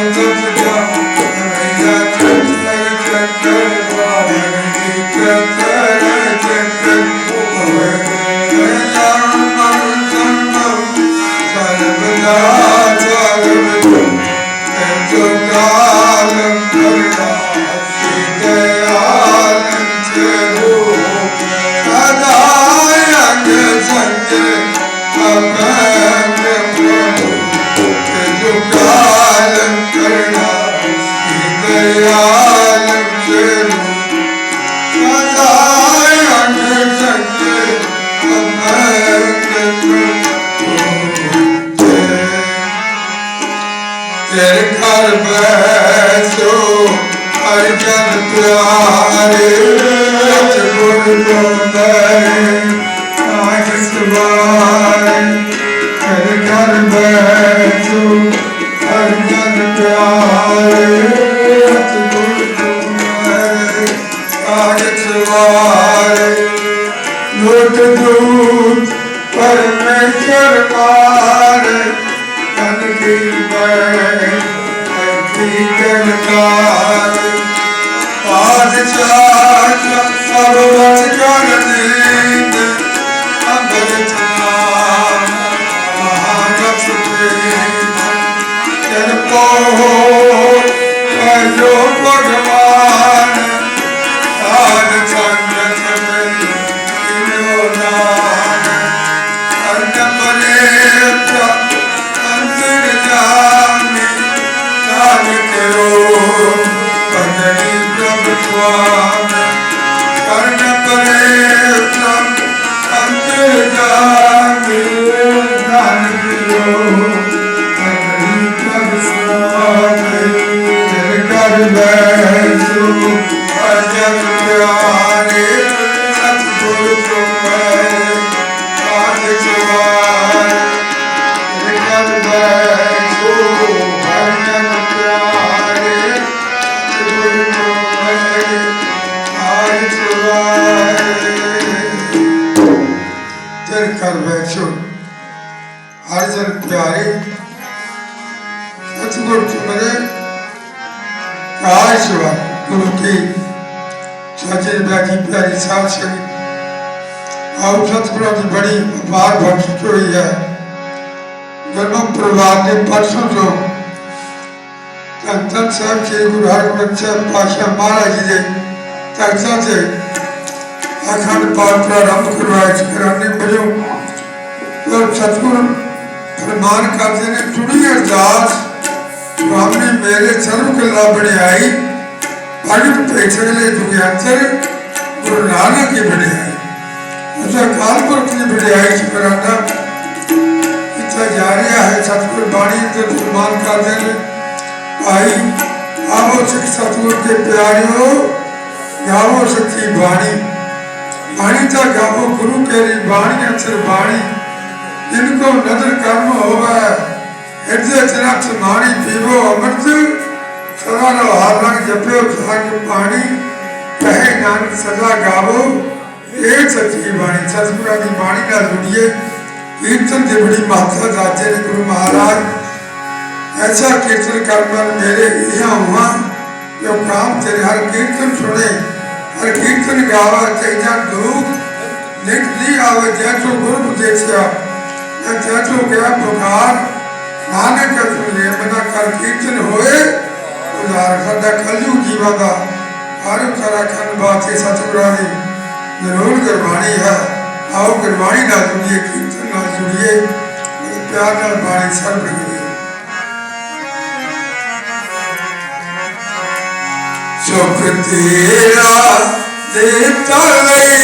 Thank you. ਤੇਰੇ ਘਰ ਬੈਸੋ ਹਰ ਜਨ ਪਿਆਰੇ ਸਚ ਗੁਰ ਗੋਬਿੰਦ ਆਜ ਸਵਾਰੇ ਤੇਰੇ ਘਰ ਬੈਸੋ ਹਰ ਜਨ ਪਿਆਰੇ ਸਚ ਗੁਰ ਗੋਬਿੰਦ ਆਜ ਲੋਟ ਦੂਤ ਪਰਮੇਸ਼ਰ ਮਾਰੇ ਤਨ ਕੀ ਬੈ ਕੀ ਕਰਕਾਰ ਪਾਦਸ਼ਾਹ ਸਭ ਵਸ ਜਨ ਦੀਨ ਅੰਮ੍ਰਿਤ ਨਾਮ ਮਹਾਨਸ ਜਨ ਕੋ ਜੋ ਭਗਵਾਨ ਅਜਤ ਪਿਆਰੇ ਸਤਿਗੁਰ ਤੁਮਰੇ ਆਜ ਜਵਾਰ ਗੁਰੂ ਕੀ ਸੱਚੇ ਬਾਜੀ ਪਿਆਰੀ ਸਾਧ ਸੰਗਤ। ਆਓ ਸਤਿਗੁਰਾਂ ਦੀ ਬੜੀ ਅਪਾਰ ਬਖਸ਼ਿਸ਼ ਹੋਈ ਹੈ। ਗੁਰਮੁਖ ਪਰਿਵਾਰ ਦੇ ਪਰਸੋਂ ਤੋਂ ਧੰਨ ਧੰਨ ਸਾਹਿਬ ਸ੍ਰੀ ਗੁਰੂ ਹਰਗੋਬਿੰਦ ਸਾਹਿਬ ਪਾਤਸ਼ਾਹ ਮਹਾਰਾਜ ਜੀ ਦੇ ਤਖਤਾਂ ਤੇ ਅਖੰਡ ਪਾਠ ਪ੍ਰਾਰੰਭ ਕਰਵਾਇਆ ਸੀ। ਕਰਾਨੇ ਵਜੋਂ ਉਹ ਸਤਿਗੁਰ ਫਰਮਾਨ ਕਰਦੇ ਨੇ ਟੁੜੀ ਅਰਦਾਸ। ਸੁਆਮੀ ਮੇਰੇ ਸਰਬ ਕਲਾ ਬੜਾਈ ਭਗਤ ਪੇਛਲੇ ਦੁਗਿਆਚਰ ਗੁਰੂ ਨਾਨਕ ਕੀ ਬੜਾਈ ਅਸਾ ਕਾਲਪੁਰਖ ਦੀ ਬੜਾਈ ਸ਼ੁਕਰਾਨਾ ਇੱਥੇ ਜਾ ਰਿਹਾ ਹੈ ਸਤਿਗੁਰ ਬਾਣੀ ਤੇ ਫਰਮਾਨ ਕਰਦੇ ਨੇ। ਭਾਈ ਆਵੋ ਸਿੱਖ ਸਤਿਗੁਰ ਕੇ ਪਿਆਰਿਓ, ਗਾਵੋ ਸੱਚੀ ਬਾਣੀ। ਬਾਣੀ ਤਾਂ ਗਾਵੋ ਗੁਰੂ ਕੇ ਬਾਣੀ, ਅਕਸਰ ਬਾਣੀ। ਜਿनको ਨਦਰ ਕਰਮ ਹੋਵੇ ਹਿਰਦੇ ਚਰਚ ਮਾਣੀ ਪੀਵੋ ਅੰਮ੍ਰਿਤ, ਸਦਾ ਰੋ ਹਰ ਰੰਗ ਜਪਿਓ ਸਾਗ ਪਾਣੀ, ਕਹੇ ਨਾਨਕ ਸਦਾ ਗਾਵੋ। ਇਹ ਸੱਚੀ ਬਾਣੀ, ਸਤਿਗੁਰਾਂ ਦੀ ਬਾਣੀ ਨਾਲ ਜੁੜੀਏ। ਕੀਰਤਨ ਦੀ ਬੜੀ ਮਹੱਤਤਾ ਦਾਤੇ ਨੇ ਗੁਰੂ ਮਹਾਰਾਜ। ਐਸਾ ਕੀਰਤਨ ਕਰਮਨ ਮੇਰੇ ਇਹ ਹੁਆ ਜੋ ਕਾਮ ਤੇਰੇ ਹਰ ਕੀਰਤਨ ਸੁਣੇ, ਹਰ ਕੀਰਤਨ ਗਾਵਾ ਤੇ ਜਨ ਦੁਖ ਨਿਕਲੀ ਆਵੇ ਜੈਸੋ ਗੁਰੂ ਦੇਖਿਆ ਮੈਂ ਜੈਸੋ ਗਿਆ ਪੁਕਾਰ ਨਾਨਕ ਸੁਨੇ ਮਨਾ ਕਰ ਕੀਰਤਨ ਹੋਏ ਉਦਾਰ ਸਾਡਾ ਕਲਯੂ ਜੀਵਾ ਦਾ, ਹਰ ਸਾਰਾ ਖੰਡ ਬਾਤੇ ਸਤਿਗੁਰਾਂ ਦੀ ਜ਼ਰੂਰ ਗੁਰਬਾਣੀ ਹੈ। ਆਓ ਗੁਰਬਾਣੀ ਨਾਲ ਜੁੜੀਏ, ਕੀਰਤਨ ਨਾਲ ਜੁੜੀਏ ਪਿਆਰ ਨਾਲ ਬਾਣੀ ਸਰਬ ਕਰੀਏ ਸੁਖ ਤੇਰਾ ਦਿੱਤਾ ਲਈਆ